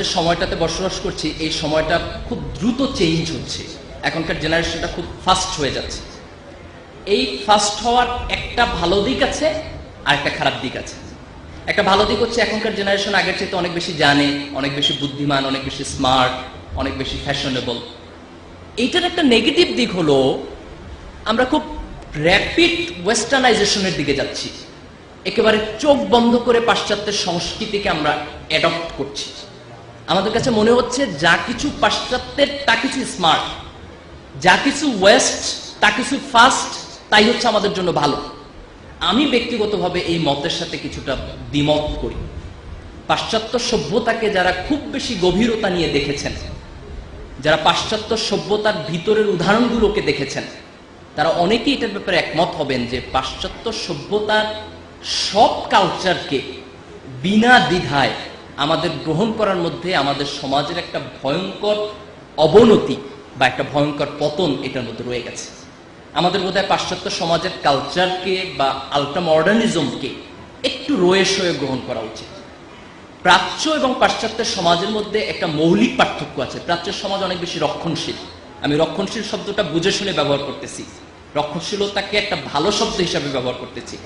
যে সময়টাতে বসবাস করছি, এই সময়টা খুব দ্রুত চেঞ্জ হচ্ছে। এখনকার জেনারেশনটা খুব ফাস্ট হয়ে যাচ্ছে। এই ফাস্ট হওয়ার একটা ভালো দিক আছে, আর একটা খারাপ দিক আছে। একটা ভালো দিক হচ্ছে এখনকার জেনারেশন আগের চাইতে অনেক বেশি জানে, অনেক বেশি বুদ্ধিমান, অনেক বেশি স্মার্ট অনেক বেশি ফ্যাশনেবল এইটার একটা নেগেটিভ দিক হলো, আমরা খুব র্যাপিড ওয়েস্টার্নাইজেশনের দিকে যাচ্ছি। একেবারে চোখ বন্ধ করে পাশ্চাত্যের সংস্কৃতিকে আমরা অ্যাডপ্ট করছি। আমাদের কাছে মনে হচ্ছে যা কিছু পাশ্চাত্যের, তা কিছু স্মার্ট যা কিছু ওয়েস্ট তা কিছু ফাস্ট তাই হচ্ছে আমাদের জন্য ভালো। আমি ব্যক্তিগতভাবে এই মতের সাথে কিছুটা দ্বিমত করি। পাশ্চাত্য সভ্যতাকে যারা খুব বেশি গভীরতা নিয়ে দেখেছেন, যারা পাশ্চাত্য সভ্যতার ভিতরের উদাহরণগুলোকে দেখেছেন, তারা অনেকেই এটার ব্যাপারে একমত হবেন যে পাশ্চাত্য সভ্যতার সব কালচারকে বিনা দ্বিধায় আমাদের গ্রহণ করার মধ্যে আমাদের সমাজের একটা ভয়ঙ্কর অবনতি বা একটা ভয়ঙ্কর পতন এটার মধ্যে রয়ে গেছে। আমাদের বোধহয় পাশ্চাত্য সমাজের কালচারকে বা আলট্রা মডার্নিজমকে একটু রয়ে সয়ে গ্রহণ করা উচিত। প্রাচ্য এবং পাশ্চাত্যের সমাজের মধ্যে একটা মৌলিক পার্থক্য আছে। প্রাচ্যের সমাজ অনেক বেশি রক্ষণশীল। আমি রক্ষণশীল শব্দটা বুঝে শুনে ব্যবহার করতেছি। রক্ষণশীলতাকে একটা ভালো শব্দ হিসাবে ব্যবহার করতেছি।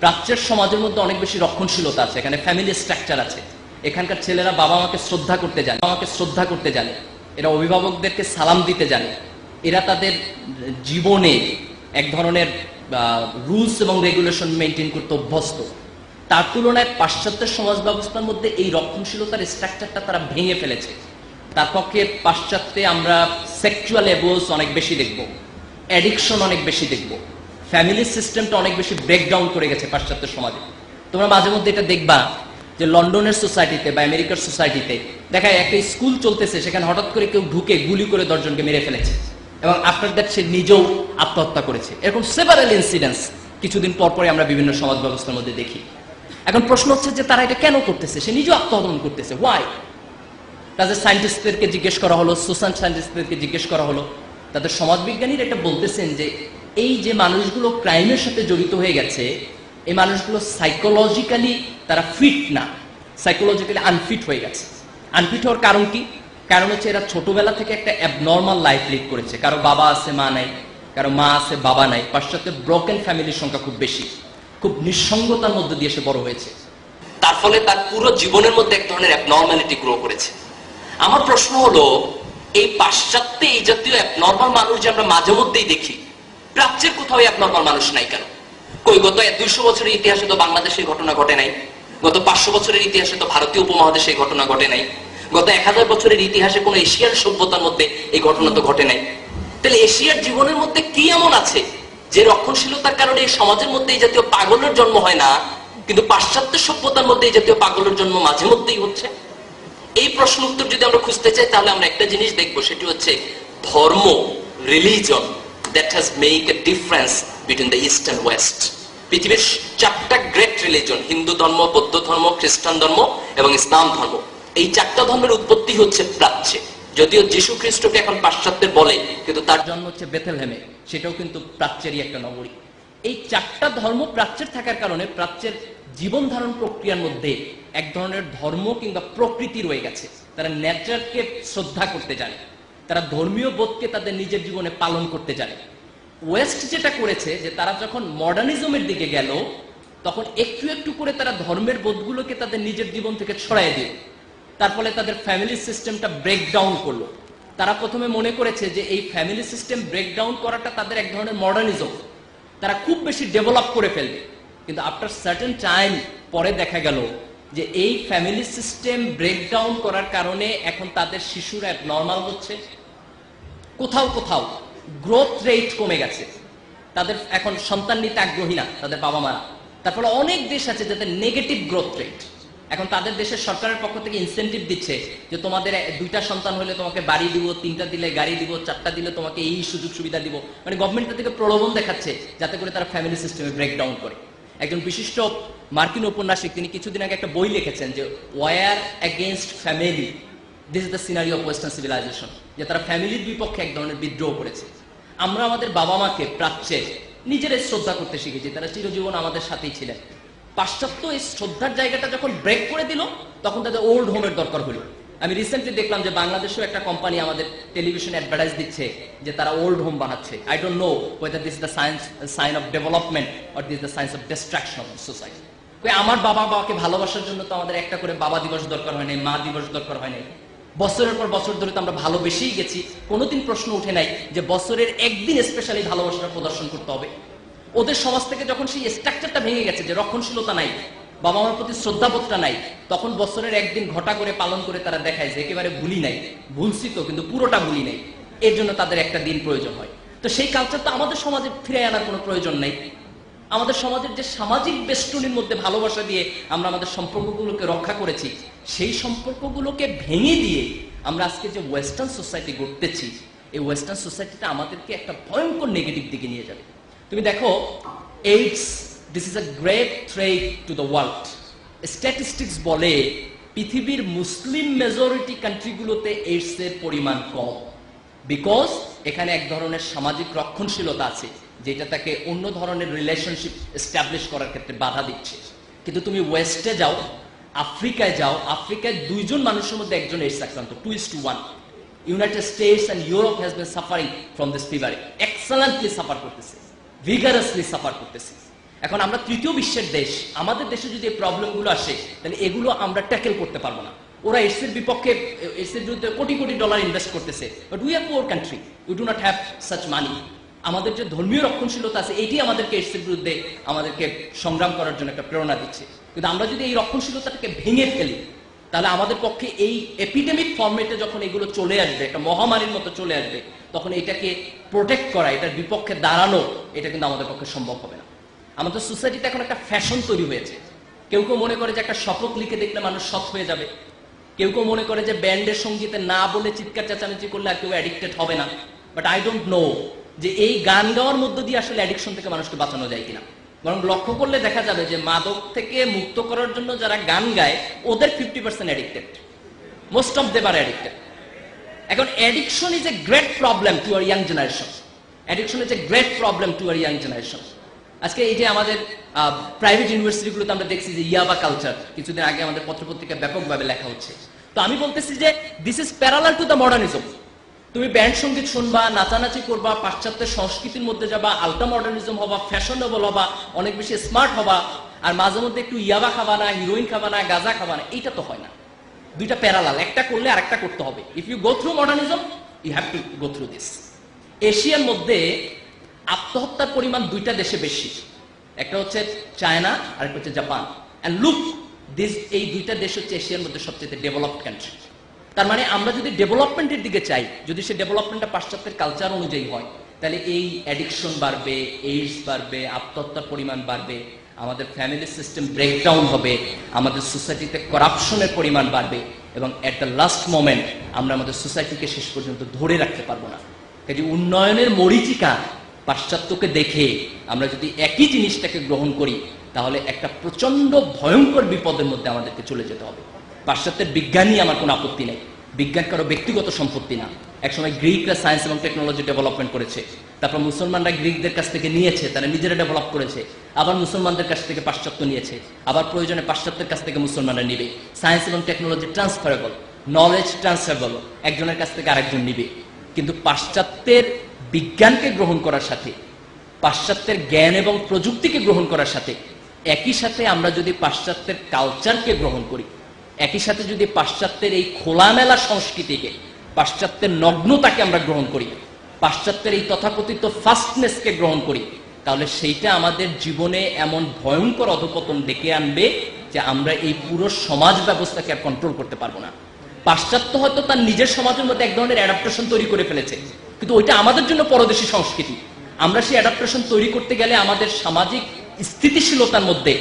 প্রাচ্যের সমাজের মধ্যে অনেক বেশি রক্ষণশীলতা আছে। এখানে ফ্যামিলি স্ট্রাকচার আছে। এখানকার ছেলেরা বাবা মাকে শ্রদ্ধা করতে জানে, বাবা মাকে শ্রদ্ধা করতে জানে, এরা অভিভাবকদেরকে সালাম দিতে জানে। এরা তাদের জীবনে এক ধরনের রুলস এবং রেগুলেশন মেনটেন করতে অভ্যস্ত। তার তুলনায় পাশ্চাত্য সমাজ ব্যবস্থার মধ্যে এই রক্ষণশীলতার স্ট্রাকচারটা তারা ভেঙে ফেলেছে। তার পক্ষে পাশ্চাত্যে আমরা সেক্সুয়াল অ্যাবোস অনেক বেশি দেখব অ্যাডিকশন অনেক বেশি দেখব ফ্যামিলি সিস্টেমটা অনেক বেশি ব্রেকডাউন করে গেছে পাশ্চাত্য সমাজে। তোমরা মাঝে মধ্যে এটা দেখবা যে লন্ডনের সোসাইটিতে বা আমেরিকার সোসাইটিতে দেখা একটা স্কুল চলতেছে, সেখানে হঠাৎ করে কেউ ঢুকে গুলি করে দশজনকে মেরে ফেলেছে। এবং আফটার দ্যাট সে নিজেও আত্মহত্যা করেছে। এরকম সেভারেল ইনসিডেন্টস কিছুদিন পর পরে আমরা বিভিন্ন সমাজ ব্যবস্থার মধ্যে দেখি। এখন প্রশ্ন হচ্ছে যে তারা এটা কেন করতেছে? সে নিজেও আত্মহনন করতেছে। ওয়াই তাদের সায়েন্টিস্টদেরকে জিজ্ঞেস করা হলো সোশ্যাল সায়েন্টিস্টদেরকে জিজ্ঞেস করা হলো। তাদের সমাজবিজ্ঞানীরা এটা বলতেছেন যে, এই যে মানুষগুলো ক্রাইমের সাথে জড়িত হয়ে গেছে এই মানুষগুলো সাইকোলজিক্যালি তারা ফিট না। সাইকোলজিক্যালি আনফিট হয়ে গেছে। আনফিট হওয়ার কারণ কি? কারণ হচ্ছে এরা ছোটবেলা থেকে একটা অ্যাবনর্মাল লাইফ লিড করেছে। কারও বাবা আছে, মা নাই, কারও মা আছে, বাবা নাই। পাশ্চাত্যের ব্রোকেন ফ্যামিলির সংখ্যা খুব বেশি। খুব নিঃসঙ্গতার মধ্যে দিয়ে সে বড় হয়েছে। তার ফলে তার পুরো জীবনের মধ্যে এক ধরনের অ্যাবনর্মালিটি গ্রো করেছে। আমার প্রশ্ন হলো, এই পাশ্চাত্যে এই জাতীয় অ্যাবনর্মাল মানুষ যে আমরা মাঝে মধ্যেই দেখি প্রাচ্যের কোথাও অ্যাবনর্মাল মানুষ নাই কেন? কই, গত দুইশো বছরের ইতিহাসে তো বাংলাদেশের ঘটনা ঘটে নাই। গত পাঁচশো বছরের ইতিহাসে তো ভারতীয় উপমহাদেশে ঘটনা ঘটে নাই। গত এক হাজার বছরের ইতিহাসে কোন এশিয়ার সভ্যতার মধ্যে এই ঘটনা তো ঘটে নাই। তাহলে এশিয়ার জীবনের মধ্যে কি এমন আছে যে রক্ষণশীলতার কারণে এই সমাজের মধ্যে এই জাতীয় পাগলের জন্ম হয় না, কিন্তু পাশ্চাত্য সভ্যতার মধ্যে এই জাতীয় পাগলের জন্ম মাঝে মধ্যেই হচ্ছে? এই প্রশ্ন উত্তর যদি আমরা খুঁজতে চাই, তাহলে আমরা একটা জিনিস দেখব, সেটি হচ্ছে ধর্ম religion that has make a difference between the east and west পৃথিবীর চারটা গ্রেট রিলিজন হিন্দু ধর্ম, বৌদ্ধ ধর্ম, খ্রিস্টান ধর্ম এবং ইসলাম ধর্ম, এই চারটা ধর্মের উৎপত্তি হচ্ছে প্রাচ্যে। যদিও যীশু খ্রিস্টকে এখন পাশ্চাত্যের বলে, কিন্তু তার জন্ম হচ্ছে বেথেলহেমে, সেটাও কিন্তু প্রাচ্যেরই একটা নগরী। এই চারটা ধর্ম প্রাচ্যের থাকার কারণে প্রাচ্যের জীবন ধারণ প্রক্রিয়ার মধ্যে এক ধরনের ধর্ম কিংবা প্রকৃতি রয়ে গেছে। তারা নেচারকে শ্রদ্ধা করতে জানে। তারা ধর্মীয় বোধকে তাদের নিজের জীবনে পালন করতে জানে। ওয়েস্ট যেটা করেছে যে তারা যখন মডার্নিজমের দিকে গেল, তখন একটু একটু করে তারা ধর্মের বোধগুলোকে তাদের নিজের জীবন থেকে ছড়াই দিল। তার ফলে তাদের ফ্যামিলি সিস্টেমটা ব্রেকডাউন করল। তারা প্রথমে মনে করেছে যে এই ফ্যামিলি সিস্টেম ব্রেকডাউন করাটা তাদের এক ধরনের মডার্নিজম। তারা খুব বেশি ডেভেলপ করে ফেলবে। কিন্তু আফটার সার্টেন টাইম পরে দেখা গেল যে এই ফ্যামিলি সিস্টেম ব্রেকডাউন করার কারণে এখন তাদের শিশুরা নর্মাল হচ্ছে। কোথাও কোথাও গ্রোথ রেট কমে গেছে। তাদের এখন সন্তান নিতে আগ্রহী না, তাদের বাবা মারা তারপরে অনেক দেশ আছে যাদের নেগেটিভ গ্রোথ রেট এখন তাদের দেশের সরকারের পক্ষ থেকে ইনসেন্টিভ দিচ্ছে যে তোমাদের দুইটা সন্তান হলে তোমাকে বাড়ি দিব, তিনটা দিলে গাড়ি দিব, চারটা দিলে তোমাকে এই সুযোগ সুবিধা দিব। মানে গভর্নমেন্টের থেকে প্রলোভন দেখাচ্ছে যাতে করে তারা ফ্যামিলি সিস্টেমে ব্রেকডাউন করে। একজন বিশিষ্ট মার্কিন উপন্যাসিক, তিনি কিছুদিন আগে একটা বই লিখেছেন যে war against family this is the scenery of western civilization যে তারা ফ্যামিলির বিপক্ষে এক ধরনের বিদ্রোহ করেছে। আমরা আমাদের বাবা মাকে প্রাচ্যে নিজেরাই শ্রদ্ধা করতে শিখেছি, তারা চিরজীবন আমাদের সাথেই ছিলেন। পাশ্চাত্য এই শ্রদ্ধার জায়গাটা যখন ব্রেক করে দিল, তখন তাদের ওল্ড হোমের দরকার হলো। আমি রিসেন্টলি দেখলাম যে বাংলাদেশেও একটা কোম্পানি আমাদের টেলিভিশন অ্যাডভার্টাইজ দিচ্ছে যে তারা ওল্ড হোম বানাচ্ছে। I don't know whether this the science sign of development or this the science of destruction of society আমার বাবা বাবাকে ভালোবাসার জন্য তো আমাদের একটা করে বাবা দিবস দরকার হয় নাই, মা দিবস দরকার হয় নাই। বছরের পর বছর ধরে তো আমরা ভালোবেসেই গেছি। কোনোদিন প্রশ্ন উঠে নাই যে বছরের একদিন স্পেশালি ভালোবাসাটা প্রদর্শন করতে হবে। ওদের সমাজ থেকে যখন সেই স্ট্রাকচারটা ভেঙে গেছে যে রক্ষণশীলতা নাই বাবা মার প্রতি শ্রদ্ধাবোধটা নাই, তখন বছরের একদিন ঘটা করে পালন করে তারা দেখায় যে একেবারে ভুলি নাই। ভুলছি তো, কিন্তু পুরোটা ভুলি নাই। এর জন্য তাদের একটা দিন প্রয়োজন হয়। তো সেই কালচার তো আমাদের সমাজে ফিরে আনার কোনো প্রয়োজন নাই। আমাদের সমাজের যে সামাজিক বেষ্টনীর মধ্যে ভালোবাসা দিয়ে আমরা আমাদের সম্পর্কগুলোকে রক্ষা করেছি, সেই সম্পর্কগুলোকে ভেঙে দিয়ে আমরা আজকে যে ওয়েস্টার্ন সোসাইটি গড়তেছি, এই ওয়েস্টার্ন সোসাইটিটা আমাদেরকে একটা ভয়ঙ্কর নেগেটিভ দিকে নিয়ে যাবে। তুমি দেখো AIDS this is a great threat to the world statistics বলে পৃথিবীর মুসলিম মেজরিটি কান্ট্রিগুলোতে এইডস এর পরিমাণ কম। বিকজ এখানে এক ধরনের সামাজিক রক্ষণশীলতা আছে। যেটা তাকে অন্য ধরনের রিলেশনশিপ এস্টাবলিশ করার ক্ষেত্রে বাধা দিচ্ছে। কিন্তু তুমি ওয়েস্টে যাও, আফ্রিকায় যাও, আফ্রিকায় দুইজন মানুষের মধ্যে একজন এইডস আক্রান্ত two is to one United States and Europe has been suffering from this fever excellently suffer করতেছে ভিগারাসলি সাফার করতেছে। এখন আমরা তৃতীয় বিশ্বের দেশ, আমাদের দেশে যদি এই প্রবলেমগুলো আসে, তাহলে এগুলো আমরা ট্যাকেল করতে পারব না। ওরা এডস এর বিপক্ষে এডস এর বিরুদ্ধে কোটি কোটি ডলার ইনভেস্ট করতেছে। But we are poor country we do not have such money আমাদের যে ধর্মীয় রক্ষণশীলতা আছে এটি আমাদেরকে এডস এর বিরুদ্ধে আমাদেরকে সংগ্রাম করার জন্য একটা প্রেরণা দিচ্ছে। কিন্তু আমরা যদি এই রক্ষণশীলতাটাকে ভেঙে ফেলি, তাহলে আমাদের পক্ষে এই এপিডেমিক ফর্মেটে যখন এগুলো চলে আসবে, একটা মহামারীর মতো চলে আসবে, তখন এটাকে প্রোটেক্ট করা, এটার বিপক্ষে দাঁড়ানো, এটা কিন্তু আমাদের পক্ষে সম্ভব হবে না। আমাদের সোসাইটিতে এখন একটা ফ্যাশন তৈরি হয়েছে। কেউ কেউ মনে করে যে একটা শপথ লিখে দেখলে মানুষ সৎ হয়ে যাবে। কেউ কেউ মনে করে যে ব্যান্ডের সঙ্গীতে না বলে চিৎকার চেঁচামেচি করলে আর কেউ অ্যাডিক্টেড হবে না। বাট আই ডোন্ট নো যে এই গান গাওয়ার মধ্য দিয়ে আসলে অ্যাডিকশন থেকে মানুষকে বাঁচানো যায় কিনা। বরং লক্ষ্য করলে দেখা যাবে যে মাদক থেকে মুক্ত করার জন্য যারা গান গায়, ওদের fifty percent addicted most of them are addicted এখন addiction is a great problem to our young generation addiction is a great problem to our young generation আজকে এই যে আমাদের প্রাইভেট ইউনিভার্সিটিগুলোতে আমরা দেখছি যে ইয়াবা কালচার কিছুদিন আগে আমাদের পত্রপত্রিকায় ব্যাপকভাবে লেখা হচ্ছে। তো আমি বলতেছি যে this is parallel to the modernism তুমি ব্যান্ড সংগীত শুনবা, নাচানাচি করবা, পাশ্চাত্যের সংস্কৃতির মধ্যে যাবা, আলট্রা মডার্নিজম হবা ফ্যাশনেবল হবা, অনেক বেশি স্মার্ট হবা, আর মাঝে মধ্যে একটু ইয়াবা খাবা না, হিরোইন খাবা না, গাঁজা খাবা না, এইটা তো হয় না। দুইটা প্যারালাল, একটা করলে আরেকটা করতে হবে। If you go through modernism you have to go through this এশিয়ার মধ্যে আত্মহত্যার পরিমাণ দুইটা দেশে বেশি। একটা হচ্ছে চায়না আর একটা হচ্ছে জাপান। অ্যান্ড লুক দিস এই দুইটা দেশ হচ্ছে এশিয়ার মধ্যে সবচেয়ে ডেভেলপড কান্ট্রি তার মানে আমরা যদি ডেভেলপমেন্টের দিকে চাই, যদি সে ডেভেলপমেন্টটা পাশ্চাত্যের কালচার অনুযায়ী হয়, তাহলে এই অ্যাডিকশন বাড়বে এইডস বাড়বে, আত্মহত্যার পরিমাণ বাড়বে, আমাদের ফ্যামিলি সিস্টেম ব্রেকডাউন হবে, আমাদের সোসাইটিতে করাপশনের পরিমাণ বাড়বে, এবং অ্যাট দ্য লাস্ট মোমেন্ট আমরা আমাদের সোসাইটিকে শেষ পর্যন্ত ধরে রাখতে পারব না। কাজে উন্নয়নের মরিচিকা পাশ্চাত্যকে দেখে আমরা যদি একই জিনিসটাকে গ্রহণ করি, তাহলে একটা প্রচণ্ড ভয়ঙ্কর বিপদের মধ্যে আমাদেরকে চলে যেতে হবে। পাশ্চাত্যের বিজ্ঞানী আমার কোনো আপত্তি নেই। বিজ্ঞান কারও ব্যক্তিগত সম্পত্তি না। একসময় গ্রিকরা সায়েন্স এবং টেকনোলজি ডেভেলপমেন্ট করেছে। তারপর মুসলমানরা গ্রিকদের কাছ থেকে নিয়েছে, তারা নিজেরা ডেভেলপ করেছে। আবার মুসলমানদের কাছ থেকে পাশ্চাত্য নিয়েছে। আবার প্রয়োজনে পাশ্চাত্যের কাছ থেকে মুসলমানরা নিবে। সায়েন্স এবং টেকনোলজি ট্রান্সফারেবল নলেজ ট্রান্সফারেবল একজনের কাছ থেকে আরেকজন নিবে। কিন্তু পাশ্চাত্যের বিজ্ঞানকে গ্রহণ করার সাথে, পাশ্চাত্যের জ্ঞান এবং প্রযুক্তিকে গ্রহণ করার সাথে, একই সাথে আমরা যদি পাশ্চাত্যের কালচারকে গ্রহণ করি একই সাথে যদি পাশ্চাত্যের এই খোলামেলা সংস্কৃতিকে, পাশ্চাত্যের নগ্নতাকে আমরা গ্রহণ করি, পাশ্চাত্যের এই তথাকথিত ফাস্টনেসকে গ্রহণ করি, তাহলে সেইটা আমাদের জীবনে এমন ভয়ঙ্কর অধপতন ডেকে আনবে যে আমরা এই পুরো সমাজ ব্যবস্থাকে আর কন্ট্রোল করতে পারব না। পাশ্চাত্য হয়তো তার নিজের সমাজের মধ্যে এক ধরনের অ্যাডাপ্টেশন তৈরি করে ফেলেছে, কিন্তু ওইটা আমাদের জন্য পরদেশী সংস্কৃতি। আমরা সেই অ্যাডাপ্টেশন তৈরি করতে গেলে আমাদের সামাজিক স্থিতিশীলতার মধ্যে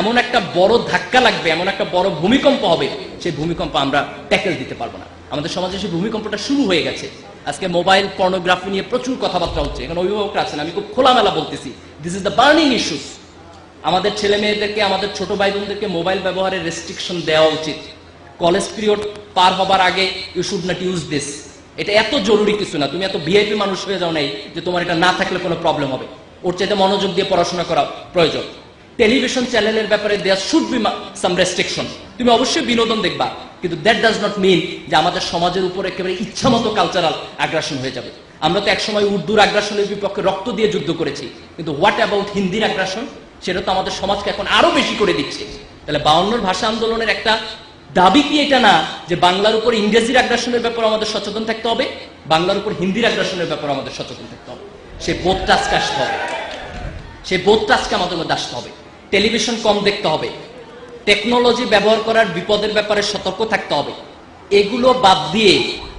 এমন একটা বড় ধাক্কা লাগবে, এমন একটা বড় ভূমিকম্প হবে, সেই ভূমিকম্প আমরা ট্যাকেল দিতে পারব না। আমাদের সমাজে সেই ভূমিকম্পটা শুরু হয়ে গেছে। আজকে মোবাইল পর্নোগ্রাফি নিয়ে প্রচুর কথাবার্তা হচ্ছে। এখন অভিভাবকরা আছেন, আমি খুব খোলামেলা বলতেছি। This is the burning issues আমাদের ছেলে মেয়েদেরকে আমাদের ছোট ভাই বোনদেরকে মোবাইল ব্যবহারের রেস্ট্রিকশন দেওয়া উচিত। কলেজ পিরিয়ড পার হবার আগে you should not use this এটা এত জরুরি কিছু না। তুমি এত ভিআইপি মানুষ হয়ে যাও নাই যে তোমার এটা না থাকলে কোনো প্রবলেম হবে। ওর চাইতে মনোযোগ দিয়ে পড়াশোনা করা প্রয়োজন। টেলিভিশন চ্যানেলের ব্যাপারে there should be some restriction তুমি অবশ্যই বিনোদন দেখবা, কিন্তু দ্যাট ডাজ নট মিন যে আমাদের সমাজের উপর একেবারে ইচ্ছামতো কালচারাল আগ্রাসন হয়ে যাবে। আমরা তো একসময় উর্দুর আগ্রাসনের বিপক্ষে রক্ত দিয়ে যুদ্ধ করেছি, কিন্তু হোয়াট অ্যাবাউট হিন্দির আগ্রাসন সেটা তো আমাদের সমাজকে এখন আরও বেশি করে দিচ্ছে। তাহলে বাউন্নর ভাষা আন্দোলনের একটা দাবি কি এটা না যে বাংলার উপর ইংরেজির আগ্রাসনের ব্যাপারে আমাদের সচেতন থাকতে হবে? বাংলার উপর হিন্দির আগ্রাসনের ব্যাপারে আমাদের সচেতন থাকতে হবে। সে বোধটা আজকে আসতে হবে। সেই বোধটা আজকে আমাদের মধ্যে আসতে হবে। টেলিভিশন কম দেখতে হবে। টেকনোলজি ব্যবহার করার বিপদের ব্যাপারে সতর্ক থাকতে হবে। এগুলো বাদ দিয়ে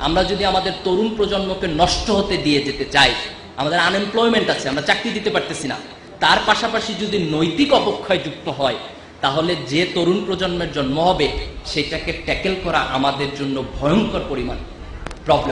আমরা যদি আমাদের তরুণ প্রজন্মকে নষ্ট হতে দিয়ে যেতে চাই, আমাদের আনএমপ্লয়মেন্ট আছে, আমরা চাকরি দিতে পারতেছি না, তার পাশাপাশি যদি নৈতিক অবক্ষয় যুক্ত হয়, তাহলে যে তরুণ প্রজন্মের জন্ম হবে, সেটাকে ট্যাকেল করা আমাদের জন্য ভয়ঙ্কর পরিমাণ প্রবলেম